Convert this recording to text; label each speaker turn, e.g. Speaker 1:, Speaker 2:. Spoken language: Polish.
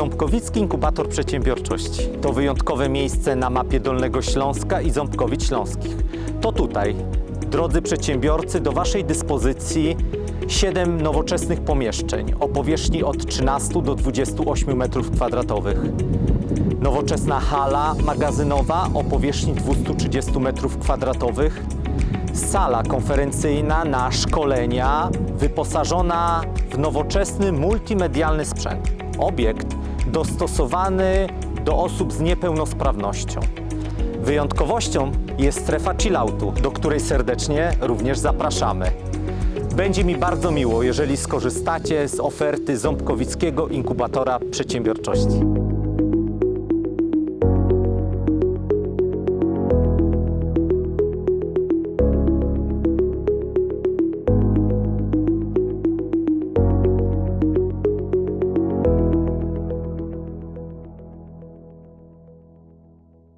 Speaker 1: Ząbkowicki Inkubator Przedsiębiorczości. To wyjątkowe miejsce na mapie Dolnego Śląska i Ząbkowic Śląskich. To tutaj, drodzy przedsiębiorcy, do Waszej dyspozycji siedem nowoczesnych pomieszczeń o powierzchni od 13 do 28 m2. Nowoczesna hala magazynowa o powierzchni 230 m2. Sala konferencyjna na szkolenia wyposażona w nowoczesny multimedialny sprzęt. Obiekt dostosowany do osób z niepełnosprawnością. Wyjątkowością jest strefa chilloutu, do której serdecznie również zapraszamy. Będzie mi bardzo miło, jeżeli skorzystacie z oferty Ząbkowickiego Inkubatora Przedsiębiorczości.